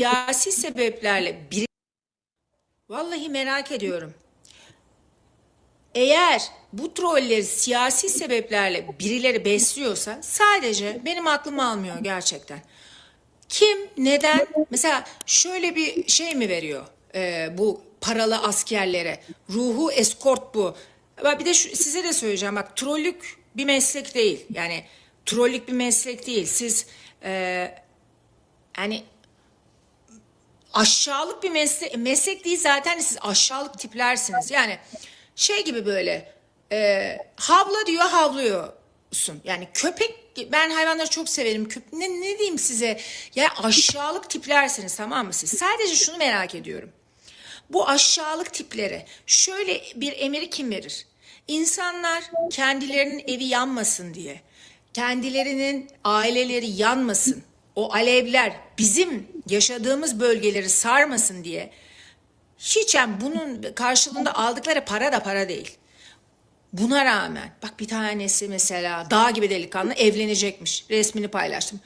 siyasi sebeplerle bir Vallahi merak ediyorum. Eğer bu trolleri siyasi sebeplerle birileri besliyorsa sadece benim aklım almıyor gerçekten. Kim, neden? Mesela şöyle bir şey mi veriyor e, bu paralı askerlere? Ruhu eskort bu. Bir de şu, size de söyleyeceğim bak trollük bir meslek değil. Yani trollük bir meslek değil. Siz e, yani aşağılık bir meslek, meslek değil zaten siz aşağılık tiplersiniz. Yani şey gibi böyle e, havla diyor havlıyorsun. Yani köpek ben hayvanları çok severim. Köp ne, ne diyeyim size? Ya aşağılık tiplersiniz tamam mı siz? Sadece şunu merak ediyorum. Bu aşağılık tiplere şöyle bir emir kim verir? İnsanlar kendilerinin evi yanmasın diye, kendilerinin aileleri yanmasın, o alevler bizim yaşadığımız bölgeleri sarmasın diye hiç yani bunun karşılığında aldıkları para da para değil. Buna rağmen bak bir tanesi mesela dağ gibi delikanlı evlenecekmiş. Resmini paylaştım.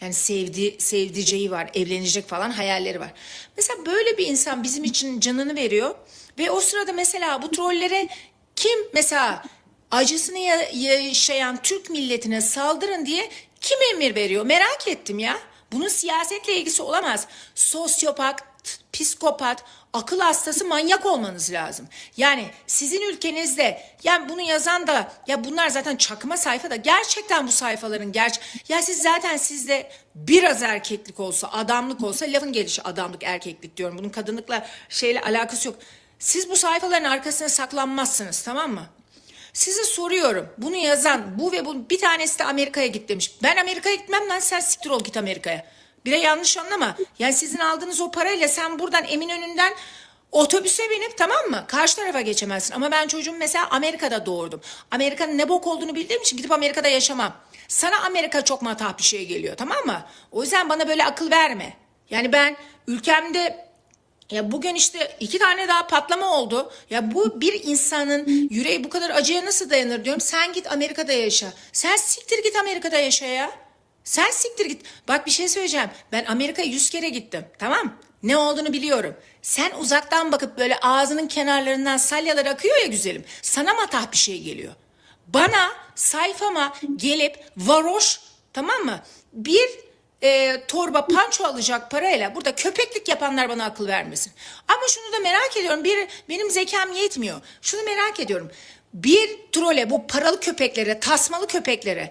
Yani sevdi, sevdiceği var, evlenecek falan hayalleri var. Mesela böyle bir insan bizim için canını veriyor ve o sırada mesela bu trollere kim mesela acısını ya- yaşayan Türk milletine saldırın diye kim emir veriyor? Merak ettim ya. Bunun siyasetle ilgisi olamaz. Sosyopat, psikopat, akıl hastası manyak olmanız lazım. Yani sizin ülkenizde yani bunu yazan da ya bunlar zaten çakma sayfa da gerçekten bu sayfaların gerçek ya siz zaten sizde biraz erkeklik olsa adamlık olsa lafın gelişi adamlık erkeklik diyorum. Bunun kadınlıkla şeyle alakası yok. Siz bu sayfaların arkasına saklanmazsınız tamam mı? Size soruyorum. Bunu yazan bu ve bu bir tanesi de Amerika'ya git demiş. Ben Amerika'ya gitmem lan sen siktir ol git Amerika'ya. Bir de yanlış anlama. Yani sizin aldığınız o parayla sen buradan Eminönü'nden otobüse binip tamam mı? Karşı tarafa geçemezsin. Ama ben çocuğum mesela Amerika'da doğurdum. Amerika'nın ne bok olduğunu bildiğim için gidip Amerika'da yaşamam. Sana Amerika çok matah bir şey geliyor tamam mı? O yüzden bana böyle akıl verme. Yani ben ülkemde ya bugün işte iki tane daha patlama oldu. Ya bu bir insanın yüreği bu kadar acıya nasıl dayanır diyorum. Sen git Amerika'da yaşa. Sen siktir git Amerika'da yaşa ya. Sen siktir git. Bak bir şey söyleyeceğim. Ben Amerika'ya yüz kere gittim. Tamam Ne olduğunu biliyorum. Sen uzaktan bakıp böyle ağzının kenarlarından salyalar akıyor ya güzelim. Sana matah bir şey geliyor. Bana sayfama gelip varoş tamam mı? Bir e, torba panço alacak parayla burada köpeklik yapanlar bana akıl vermesin. Ama şunu da merak ediyorum. Bir, benim zekam yetmiyor. Şunu merak ediyorum. Bir trole bu paralı köpeklere, tasmalı köpeklere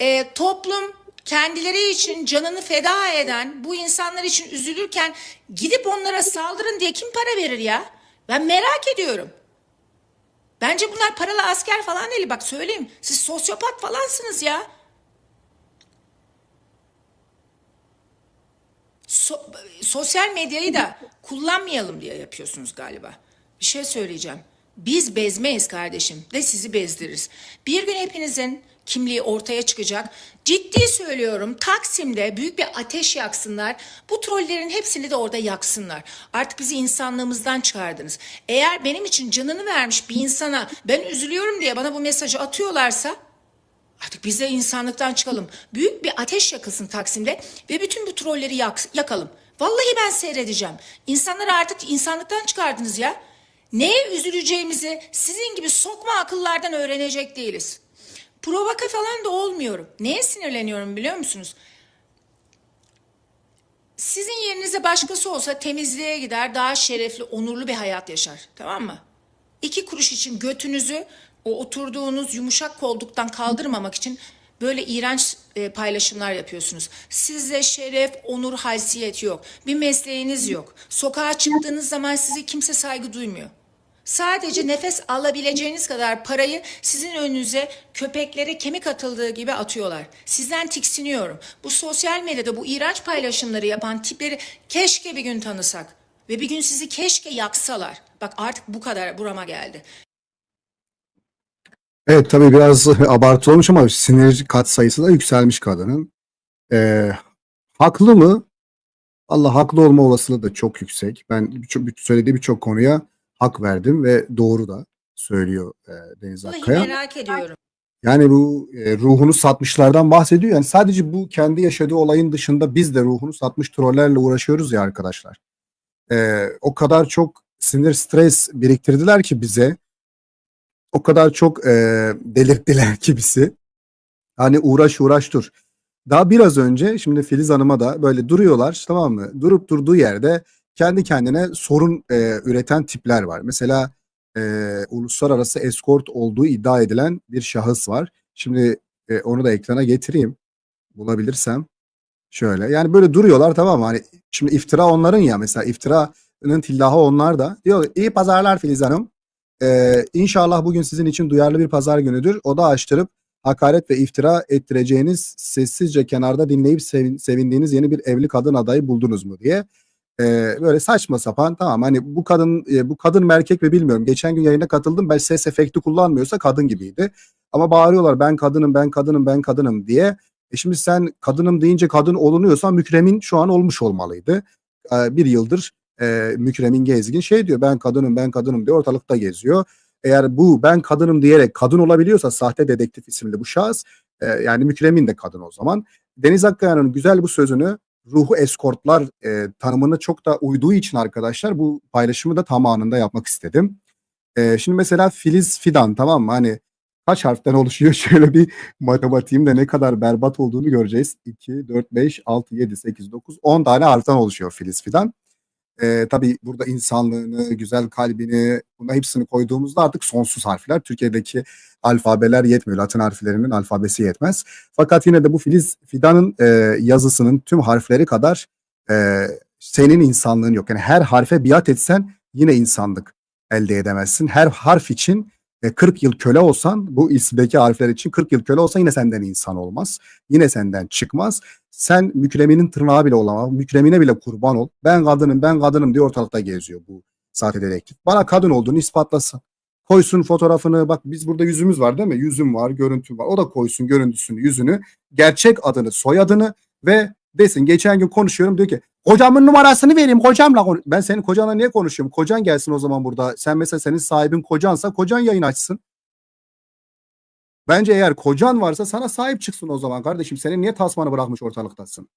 e, toplum kendileri için canını feda eden bu insanlar için üzülürken gidip onlara saldırın diye kim para verir ya? Ben merak ediyorum. Bence bunlar paralı asker falan değil. Bak söyleyeyim. Siz sosyopat falansınız ya. So- sosyal medyayı da kullanmayalım diye yapıyorsunuz galiba. Bir şey söyleyeceğim. Biz bezmeyiz kardeşim de sizi bezdiririz. Bir gün hepinizin kimliği ortaya çıkacak. Ciddi söylüyorum Taksim'de büyük bir ateş yaksınlar. Bu trollerin hepsini de orada yaksınlar. Artık bizi insanlığımızdan çıkardınız. Eğer benim için canını vermiş bir insana ben üzülüyorum diye bana bu mesajı atıyorlarsa Artık biz de insanlıktan çıkalım. Büyük bir ateş yakılsın Taksim'de ve bütün bu trolleri yak- yakalım. Vallahi ben seyredeceğim. İnsanları artık insanlıktan çıkardınız ya. Neye üzüleceğimizi sizin gibi sokma akıllardan öğrenecek değiliz. Provoka falan da olmuyorum. Neye sinirleniyorum biliyor musunuz? Sizin yerinize başkası olsa temizliğe gider daha şerefli, onurlu bir hayat yaşar. Tamam mı? İki kuruş için götünüzü o oturduğunuz yumuşak kolduktan kaldırmamak için böyle iğrenç e, paylaşımlar yapıyorsunuz. Sizde şeref, onur, haysiyet yok. Bir mesleğiniz yok. Sokağa çıktığınız zaman size kimse saygı duymuyor. Sadece nefes alabileceğiniz kadar parayı sizin önünüze köpeklere kemik atıldığı gibi atıyorlar. Sizden tiksiniyorum. Bu sosyal medyada bu iğrenç paylaşımları yapan tipleri keşke bir gün tanısak. Ve bir gün sizi keşke yaksalar. Bak artık bu kadar burama geldi. Evet tabii biraz abartı olmuş ama sinir kat sayısı da yükselmiş kadının. Ee, haklı mı? Allah haklı olma olasılığı da çok yüksek. Ben birçok söylediği birçok konuya hak verdim ve doğru da söylüyor e, Deniz Akkaya. merak ediyorum. Yani bu e, ruhunu satmışlardan bahsediyor. Yani sadece bu kendi yaşadığı olayın dışında biz de ruhunu satmış trollerle uğraşıyoruz ya arkadaşlar. E, o kadar çok sinir stres biriktirdiler ki bize. O kadar çok e, delirttiler ki. Hani uğraş uğraş dur. Daha biraz önce şimdi Filiz Hanım'a da böyle duruyorlar tamam mı? Durup durduğu yerde kendi kendine sorun e, üreten tipler var. Mesela e, uluslararası eskort olduğu iddia edilen bir şahıs var. Şimdi e, onu da ekrana getireyim bulabilirsem. Şöyle yani böyle duruyorlar tamam mı? Hani şimdi iftira onların ya mesela iftiranın tillahı onlar da. Diyor iyi pazarlar Filiz Hanım. Ee, inşallah bugün sizin için duyarlı bir pazar günüdür. O da açtırıp hakaret ve iftira ettireceğiniz sessizce kenarda dinleyip sevin- sevindiğiniz yeni bir evli kadın adayı buldunuz mu diye. Ee, böyle saçma sapan tamam hani bu kadın e, bu kadın mı erkek mi bilmiyorum. Geçen gün yayına katıldım ben ses efekti kullanmıyorsa kadın gibiydi. Ama bağırıyorlar ben kadınım ben kadınım ben kadınım diye. E şimdi sen kadınım deyince kadın olunuyorsan Mükremin şu an olmuş olmalıydı. Ee, bir yıldır e, Mükremin Gezgin şey diyor ben kadınım ben kadınım diye ortalıkta geziyor. Eğer bu ben kadınım diyerek kadın olabiliyorsa sahte dedektif isimli bu şahıs e, yani Mükremin de kadın o zaman. Deniz Akkaya'nın güzel bu sözünü ruhu eskortlar e, tanımını çok da uyduğu için arkadaşlar bu paylaşımı da tam anında yapmak istedim. E, şimdi mesela Filiz Fidan tamam mı? Hani kaç harften oluşuyor? Şöyle bir matematiğim de ne kadar berbat olduğunu göreceğiz. 2, 4, 5, 6, 7, 8, 9, 10 tane harften oluşuyor Filiz Fidan. E, tabii burada insanlığını, güzel kalbini, buna hepsini koyduğumuzda artık sonsuz harfler. Türkiye'deki alfabeler yetmiyor. Latin harflerinin alfabesi yetmez. Fakat yine de bu Filiz Fidan'ın e, yazısının tüm harfleri kadar e, senin insanlığın yok. Yani her harfe biat etsen yine insanlık elde edemezsin. Her harf için e, 40 yıl köle olsan bu isimdeki harfler için 40 yıl köle olsan yine senden insan olmaz. Yine senden çıkmaz. Sen mükreminin tırnağı bile olamaz. Mükremine bile kurban ol. Ben kadınım ben kadınım diye ortalıkta geziyor bu sahte dedektif. Bana kadın olduğunu ispatlasın. Koysun fotoğrafını bak biz burada yüzümüz var değil mi? Yüzüm var, görüntüm var. O da koysun görüntüsünü, yüzünü, gerçek adını, soyadını ve desin geçen gün konuşuyorum diyor ki kocamın numarasını vereyim kocamla. Ben senin kocanla niye konuşuyorum? Kocan gelsin o zaman burada. Sen mesela senin sahibin kocansa kocan yayın açsın. Bence eğer kocan varsa sana sahip çıksın o zaman kardeşim. Senin niye tasmanı bırakmış ortalıktasın?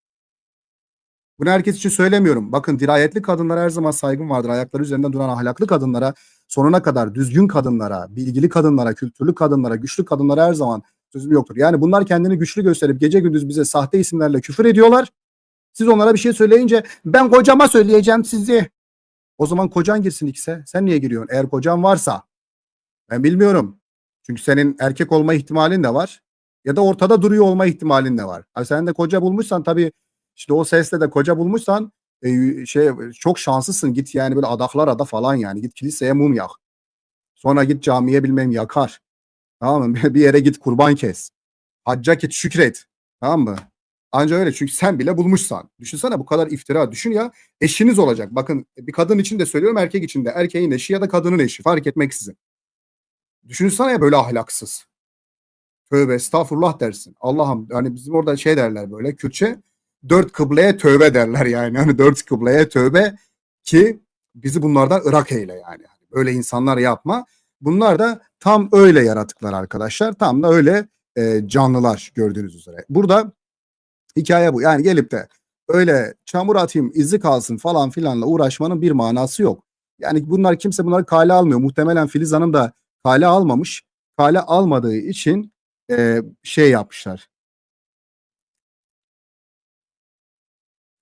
Bunu herkes için söylemiyorum. Bakın dirayetli kadınlara her zaman saygım vardır. Ayakları üzerinde duran ahlaklı kadınlara, sonuna kadar düzgün kadınlara, bilgili kadınlara, kültürlü kadınlara, güçlü kadınlara her zaman sözüm yoktur. Yani bunlar kendini güçlü gösterip gece gündüz bize sahte isimlerle küfür ediyorlar. Siz onlara bir şey söyleyince ben kocama söyleyeceğim sizi. O zaman kocan girsin ikise. Sen niye giriyorsun? Eğer kocan varsa. Ben bilmiyorum. Çünkü senin erkek olma ihtimalin de var. Ya da ortada duruyor olma ihtimalin de var. Ha, sen de koca bulmuşsan tabii işte o sesle de koca bulmuşsan e, şey çok şanslısın. Git yani böyle adaklar ada falan yani. Git kiliseye mum yak. Sonra git camiye bilmem yakar. Tamam mı? Bir yere git kurban kes. Hacca git şükret. Tamam mı? Anca öyle çünkü sen bile bulmuşsan. Düşünsene bu kadar iftira. Düşün ya eşiniz olacak. Bakın bir kadın için de söylüyorum erkek için de. Erkeğin eşi ya da kadının eşi fark etmeksizin. Düşünsene ya böyle ahlaksız. Tövbe estağfurullah dersin. Allah'ım hani bizim orada şey derler böyle Kürtçe dört kıbleye tövbe derler yani. Hani dört kıbleye tövbe ki bizi bunlardan ırak eyle yani. Böyle insanlar yapma. Bunlar da tam öyle yaratıklar arkadaşlar. Tam da öyle e, canlılar gördüğünüz üzere. Burada hikaye bu. Yani gelip de öyle çamur atayım izi kalsın falan filanla uğraşmanın bir manası yok. Yani bunlar kimse bunları kale almıyor. Muhtemelen Filiz Hanım da kale almamış. Kale almadığı için e, şey yapmışlar.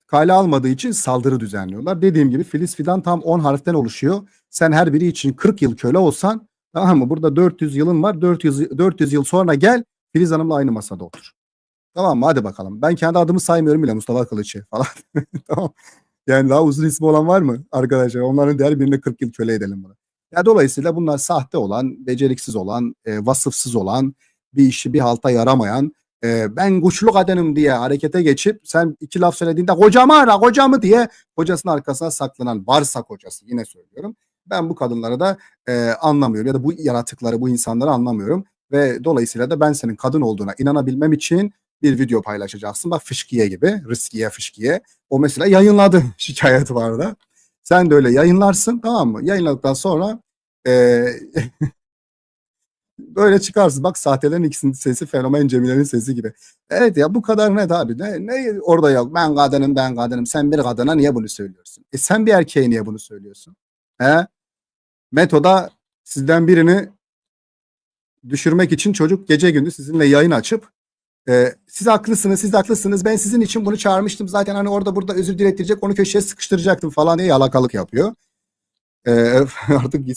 Kale almadığı için saldırı düzenliyorlar. Dediğim gibi Filiz Fidan tam 10 harften oluşuyor. Sen her biri için 40 yıl köle olsan tamam mı? Burada 400 yılın var. 400, 400 yıl sonra gel Filiz Hanım'la aynı masada otur. Tamam mı? Hadi bakalım. Ben kendi adımı saymıyorum bile Mustafa Kılıç'ı falan. tamam. Yani daha uzun ismi olan var mı arkadaşlar? Onların diğer birine 40 yıl köle edelim bunu. Ya dolayısıyla bunlar sahte olan, beceriksiz olan, e, vasıfsız olan, bir işi bir halta yaramayan, e, ben güçlü kadınım diye harekete geçip sen iki laf söylediğinde kocamı ara kocamı diye kocasının arkasına saklanan varsa kocası yine söylüyorum. Ben bu kadınları da e, anlamıyorum ya da bu yaratıkları bu insanları anlamıyorum ve dolayısıyla da ben senin kadın olduğuna inanabilmem için bir video paylaşacaksın. Bak fışkiye gibi riskiye fışkiye. O mesela yayınladı şikayet vardı. Sen de öyle yayınlarsın tamam mı? Yayınladıktan sonra e, Böyle çıkarsın. Bak sahtelerin ikisinin sesi fenomen Cemile'nin sesi gibi. Evet ya bu kadar net abi. Ne, ne orada yok. Ben kadınım ben kadınım. Sen bir kadına niye bunu söylüyorsun? E sen bir erkeğe niye bunu söylüyorsun? He? Metoda sizden birini düşürmek için çocuk gece gündüz sizinle yayın açıp e, siz haklısınız siz haklısınız ben sizin için bunu çağırmıştım zaten hani orada burada özür dilettirecek onu köşeye sıkıştıracaktım falan diye yalakalık yapıyor. E, artık